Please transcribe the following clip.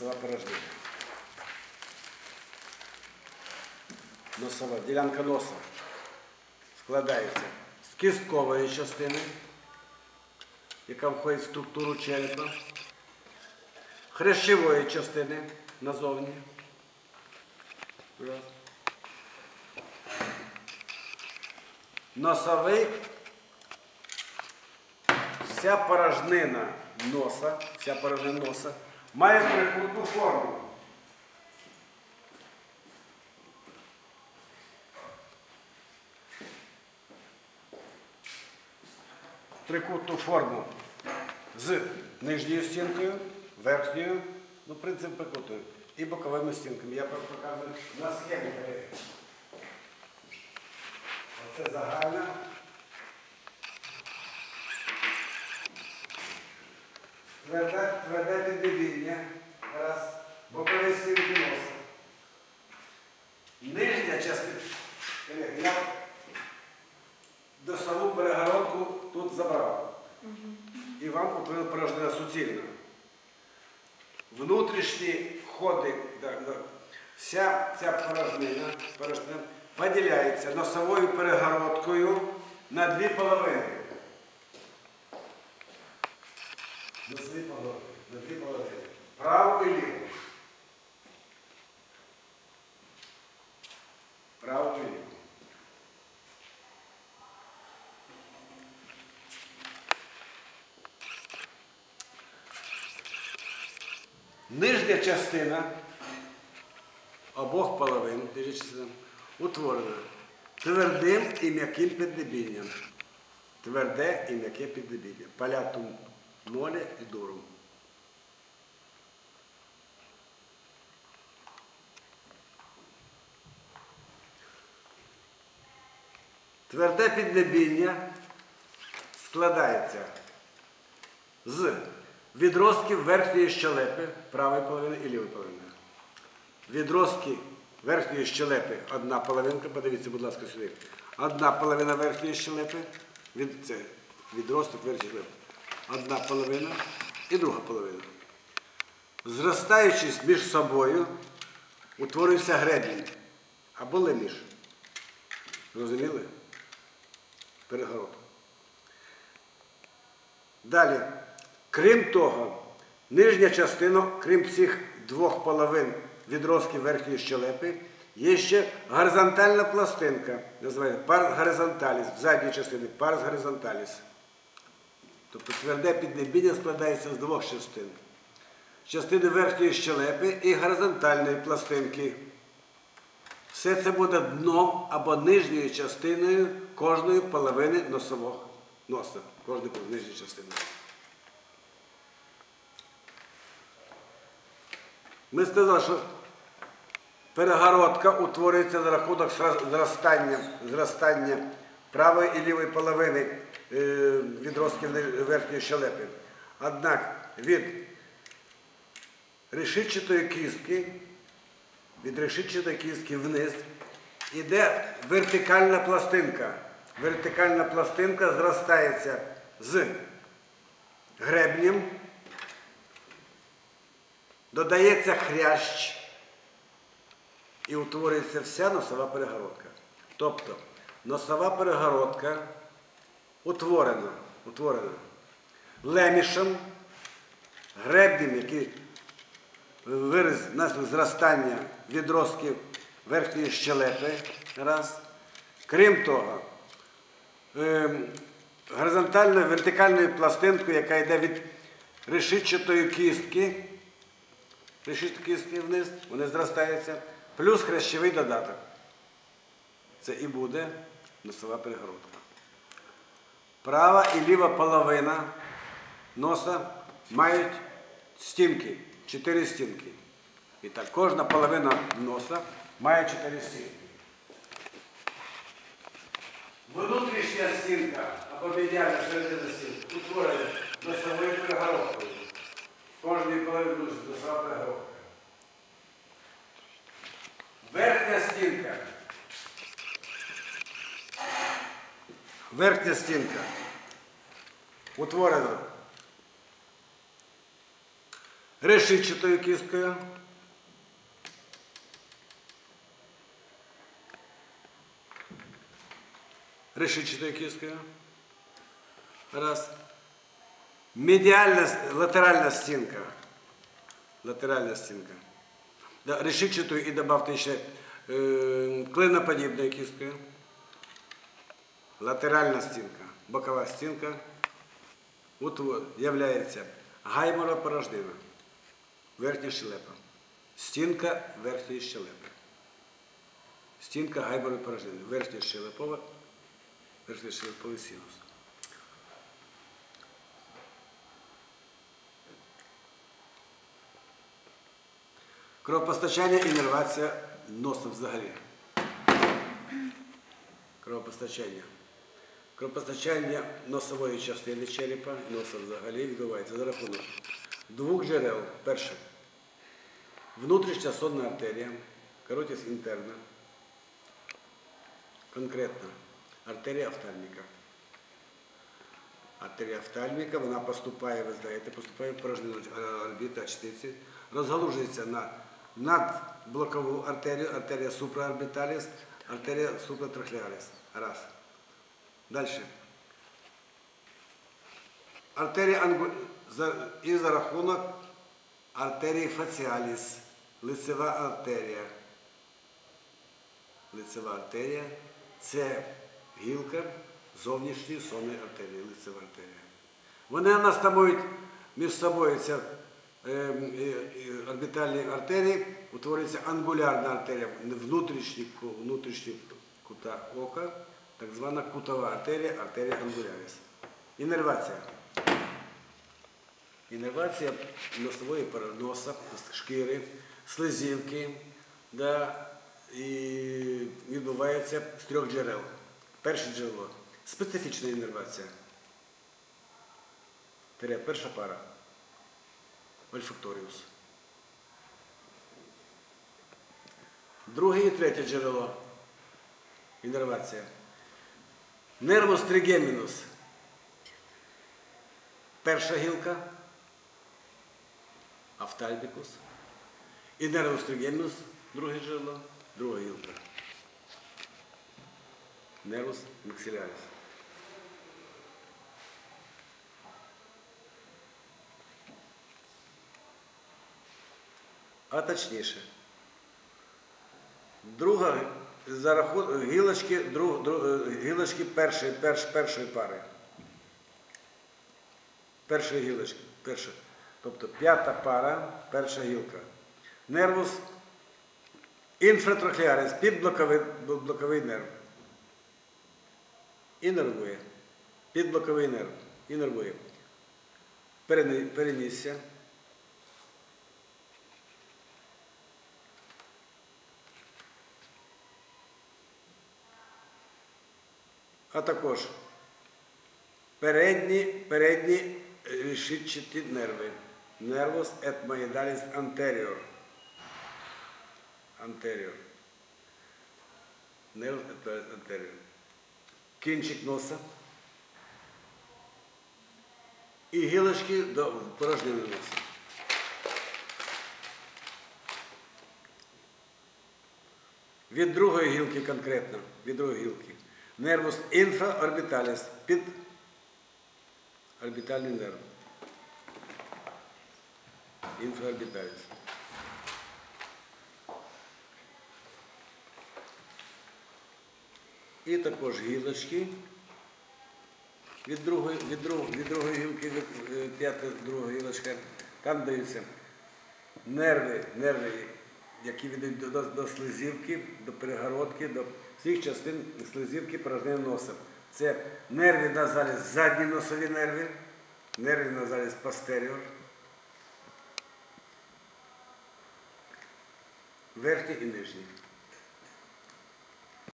Носова порожнина. Носова, ділянка носа складається з кісткової частини, яка входить в структуру черепа, хрящової частини назовні. Носовий, вся порожнина носа, вся порожнина носа має трикутну форму. Трикутну форму з нижньою стінкою, верхньою, ну, принцип прикутою, і боковими стінками. Я показую на схемі. Оце загальна. Тверде, тверде піднебіння. Раз. Бокові стінки носа. Нижня частина. Олег, Я досову перегородку тут забрав. І вам утворила порожнина суцільна. Внутрішні ходи, да, да, вся ця порожнина, порожнина поділяється носовою перегородкою на дві половини. Половини, на дві половини. Праву і ліву. Праву і ліву. Нижня частина обох половин частина, утворена твердим і м'яким піднебінням. Тверде і м'яке піднебіння. Палятум моле і дурум. Тверде піднебіння складається з відростків верхньої щелепи правої половини і лівої половини. Відростки верхньої щелепи одна половинка, подивіться, будь ласка, сюди. Одна половина верхньої щелепи, від, це відросток верхньої щелепи. Одна половина і друга половина. Зростаючись між собою, утворився гребінь або леміш. Розуміли? Перегородка. Далі, крім того, нижня частина, крім цих двох половин відростків верхньої щелепи, є ще горизонтальна пластинка, називається парс горизонталіс, в задній частині парс горизонталіс. Тобто тверде піднебіння складається з двох частин. Частини верхньої щелепи і горизонтальної пластинки. Все це буде дном або нижньою частиною кожної половини носового носа. Кожної нижньої частини. Ми сказали, що перегородка утворюється за рахунок зростання, зростання правої і лівої половини відростків верхньої щелепи. Однак від решітчатої кістки, від решітчатої кістки вниз іде вертикальна пластинка. Вертикальна пластинка зростається з гребнем, додається хрящ і утворюється вся носова перегородка. Тобто носова перегородка утворена, утворена лемішем, гребнем, який вираз наслідок зростання відростків верхньої щелепи. Раз. Крім того, ем, горизонтальною вертикальною пластинкою, яка йде від решітчатої кістки, решітчатої кістки вниз, вони зростаються, плюс хрящовий додаток. Це і буде носова перегородка. Права і ліва половина носа мають стінки, чотири стінки. І так, кожна половина носа має чотири стінки. Внутрішня стінка або медіальна середина стінки утворена носовою перегородкою. Кожній половині носова перегородка. Верхня стінка. Верхня стінка утворена решітчатою кісткою. Решітчатою кісткою. Раз. Медіальна, латеральна стінка. Латеральна стінка. Да, і добавте ще е, клиноподібною кісткою. Латеральна стінка, бокова стінка являється гаймора порожнина, верхня щелепа. Стінка верхньої щелепи. Стінка гайморової порожнини, верхня щелепова, верхній щелеповий синус. Кровопостачання і іннервація носа взагалі. Кровопостачання. Кровопостачання носової частини черепа, носа взагалі відбувається за рахунок двох джерел. Перше. Внутрішня сонна артерія, каротіс інтерна. Конкретно артерія офтальміка. Артерія офтальміка, вона поступає, ви знаєте, поступає в порожнину орбіти очниці, розгалужується на надблокову артерію, артерія суpraорбіталіс, артерія суpraтрахеаліс. Раз. Далі. Артерія ангу... і за рахунок артерії фаціаліс, лицева артерія. Лицева артерія це гілка зовнішньої сонної артерії, лицева артерія. Вони анастамують між собою ця е, е, е, орбітальні артерії, утворюється ангулярна артерія, внутрішні, внутрішні кута ока, так звана кутова артерія, артерія ангуляріс. Іннервація. Іннервація носової переноса, шкіри, слизівки, да, і відбувається з трьох джерел. Перше джерело специфічна іннервація. Тире, перша пара. Ольфакторіус. Друге і третє джерело. Іннервація. Нервус тригемінус. Перша гілка. Афтальбікус. І нервус тригемінус, друге джерело, друга гілка. Нервус максиляріс. А точніше, друга за рахунок гілочки, друг, друг, гілочки першої, перш, першої пари. Першої гілочки. Перша. Тобто п'ята пара, перша гілка. Нервус інфратрахеаріс, підблоковий блоковий нерв. І нервує. Підблоковий нерв. І нервує. Перенісся. А також передні, передні решітчаті нерви. Nervus etmoidalis anterior. Anterior. Nervus etmoidalis anterior. Кінчик носа. І гілочки до порожнини носа. Від другої гілки конкретно, від другої гілки. Нервус інфраорбіталіс під орбітальний нерв. Інфраорбіталіс. І також гілочки від другої, від другої, від другої гілки, від, е, п'ята друга гілочка. Там даються нерви, нерви, які ведуть до, до, до слизівки, до перегородки, до всіх частин слизівки порожнини носа. Це нерви назаліз задні носові нерви, нерви назаліз пастеріор, верхні і нижні.